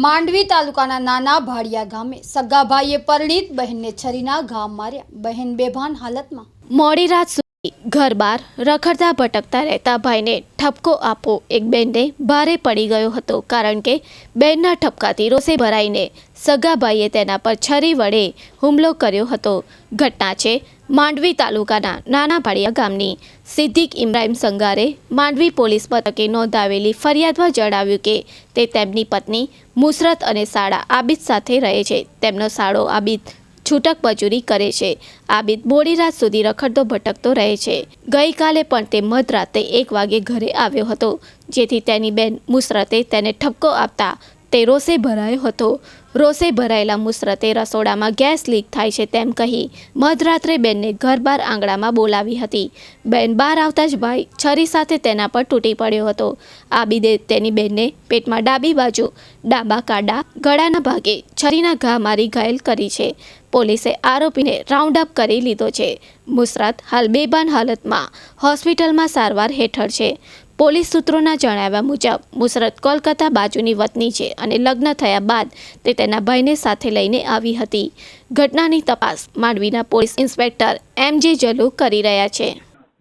માંડવી તાલુકાના નાના ભાડિયા ગામે સગાભાઈએ પરિણીત બહેનને છરીના ઘા માર્યા. બહેન બેભાન હાલતમાં. મોડી રાત સુધી ઘર બહાર રખડતા ભટકતા રહેતા ભાઈને ઠપકો આપો એક બેનને ભારે પડી ગયો હતો, કારણ કે બહેનના ઠપકાથી રોષે ભરાઈને સગાભાઈએ તેના પર છરી વડે હુમલો કર્યો હતો. ઘટના છે માંડવી તાલુકાના નાના ભાડિયા ગામની સિદ્દીક ઇબ્રાહિમ સંગારે માંડવી પોલીસ મથકે નોંધાવેલી ફરિયાદમાં જણાવ્યું કે તે તેમની પત્ની મુસરત અને સાળા આબિદ સાથે રહે છે. તેમનો સાળો આબિદ છૂટક મજૂરી કરે છે. આબિદ મોડી રાત સુધી રખડતો ભટકતો રહે છે. ગઈકાલે પણ તે મધરાતે એક વાગે ઘરે આવ્યો હતો, જેથી તેની બેન મુસરતે તેને ઠપકો આપતા તે રોષે ભરાયો હતો. રોષે ભરાયેલા મુસરતે રસોડામાં ગેસ લીક થાય છે તેમ કહી મધરાત્રે બેનને ઘર બહાર આંગણામાં બોલાવી હતી. બેન બહાર આવતા જ ભાઈ છરી સાથે તેના પર તૂટી પડ્યો હતો. આબિદે તેની બેનને પેટમાં ડાબી બાજુ, ડાબા કાડા, ગળાના ભાગે છરીના ઘા મારી ઘાયલ કરી છે. પોલીસે આરોપીને રાઉન્ડ અપ કરી લીધો છે. મુસરત હાલ બેભાન હાલતમાં હોસ્પિટલમાં સારવાર હેઠળ છે. પોલીસ સૂત્રોના જણાવ્યા મુજબ, મુસરત કોલકાતા બાજુની વતની છે અને લગ્ન થયા બાદ તે તેના ભાઈને સાથે લઈને આવી હતી. ઘટનાની તપાસ માંડવીના પોલીસ ઇન્સ્પેક્ટર એમ જે જલુ કરી રહ્યા છે.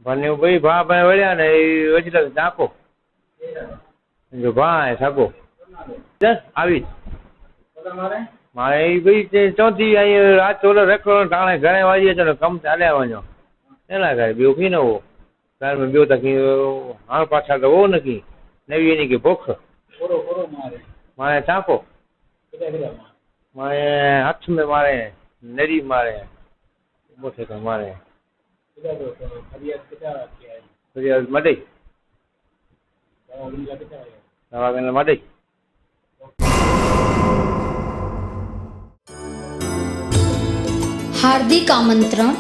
મને ભાઈ ભા ભાઈ વળ્યા ને એ વચલે નાખો જો ભાઈ સાગો આવી. મારે ભાઈ તે ચોથી અહીં રાત ચોલે રખડો ટાણે ઘરે વાજીએ છે કમ ચાલે આવવાનો એના બી બીજું કઈ ન હો તાર મેં બીજું તકી હાણ પાછા તો હોવ નકી નવી એની કે ભૂખ? મારે. ચાંકો મારે? હાથ મેં મારે નરી મારે મોટે તો મારે. ફરિયાદ માટે દવાખાના માટે હાર્દિક આમંત્રણ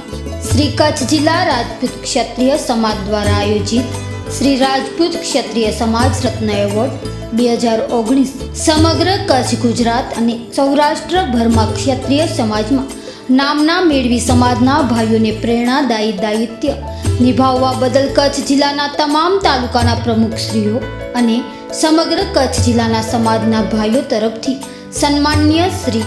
શ્રી કચ્છ જિલ્લા રાજપૂત ક્ષત્રિય સમાજ દ્વારા આયોજિત શ્રી રાજપૂત ક્ષત્રિય સમાજ રત્ન એવોર્ડ બે હજાર ઓગણીસ. સમગ્ર કચ્છ, ગુજરાત અને સૌરાષ્ટ્રભરમાં ક્ષત્રિય સમાજમાં નામના મેળવી સમાજના ભાઈઓને પ્રેરણાદાયી દાયિત્ય નિભાવવા બદલ કચ્છ જિલ્લાના તમામ તાલુકાના પ્રમુખશ્રીઓ અને સમગ્ર કચ્છ જિલ્લાના સમાજના ભાઈઓ તરફથી સન્માનીય શ્રી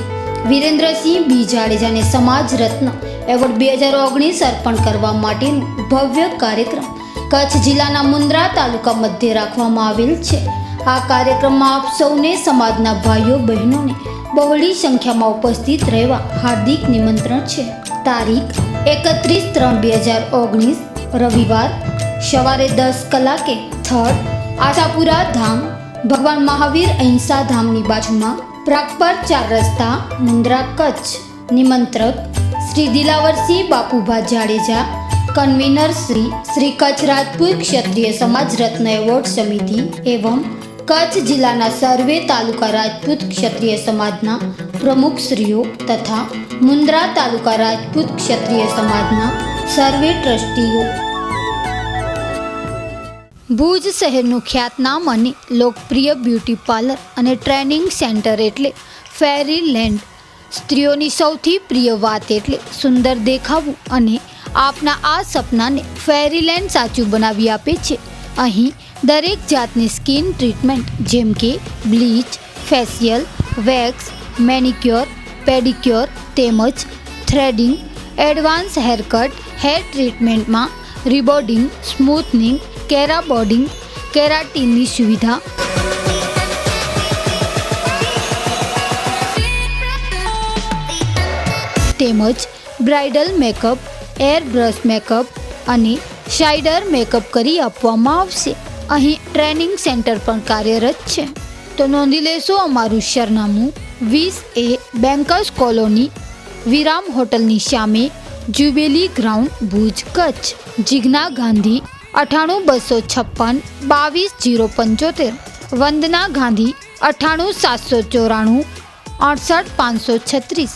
વિરેન્દ્રસિંહ બી જાડેજાને સમાજ રત્ન એવોર્ડ બે હજાર ઓગણીસ અર્પણ કરવા માટેનો ભવ્ય કાર્યક્રમ કચ્છ જિલ્લાના મુન્દ્રા તાલુકા મધ્યે રાખવામાં આવેલ છે. આ કાર્યક્રમમાં આપ સૌને સમાજના ભાઈઓ, બહેનોને બહોળી સંખ્યામાં ઉપસ્થિત રહેવા હાર્દિક નિમંત્રણ છે. તારીખ એકત્રીસ ત્રણ બે હજાર ઓગણીસ, રવિવાર, સવારે દસ કલાકે થર્ડ આશાપુરા ધામ, ભગવાન મહાવીર અહિંસા ધામની બાજુમાં પ્રાગપર ચાર રસ્તા મુન્દ્રા કચ્છ. નિમંત્રક, શ્રી દિલાવરસિંહ બાપુભા જાડેજા, કન્વીનર શ્રી શ્રી કચ્છ રાજપૂત ક્ષત્રિય સમાજ રત્ન એવોર્ડ સમિતિ એવં કચ્છ જિલ્લાના સર્વે તાલુકા રાજપૂત ક્ષત્રિય સમાજના પ્રમુખશ્રીઓ તથા મુન્દ્રા તાલુકા રાજપૂત ક્ષત્રિય સમાજના સર્વે ટ્રસ્ટીઓ ભુજ શહેરનું ખ્યાતનામ અને લોકપ્રિય બ્યુટી પાર્લર અને ટ્રેનિંગ સેન્ટર એટલે ફેરી લેન્ડ સ્ત્રીઓની સૌથી પ્રિય વાત એટલે સુંદર દેખાવું અને આપના આ સપનાને ફેરીલેન્ડ સાચું બનાવી આપે છે. અહીં દરેક જાતની સ્કિન ટ્રીટમેન્ટ જેમ કે bleach, facial, wax, manicure, pedicure તેમજ થ્રેડિંગ, એડવાન્સ હેરકટ, હેર ટ્રીટમેન્ટમાં રિબોર્ડિંગ, સ્મૂથનિંગ કેરાબોર્ડિંગ કેરાટીનની સુવિધા. તેમજ bridal makeup air brush makeup અને શાઇડર મેકઅપ કરી આપવામાં આવશે. અહીં ટ્રેનિંગ સેન્ટર પણ કાર્યરત છે. તો નોંધી લેશો અમારું સરનામું વીસ એ બેન્કર્સ કોલોની, વિરામ હોટલની સામે જ્યુબેલી ગ્રાઉન્ડ ભુજ કચ્છ, જીજ્ઞા ગાંધી અઠાણું બસો છપ્પન બાવીસ જીરો પંચોતેર. વંદના ગાંધી અઠાણું સાતસો ચોરાણું અડસઠ પાંચસો છત્રીસ.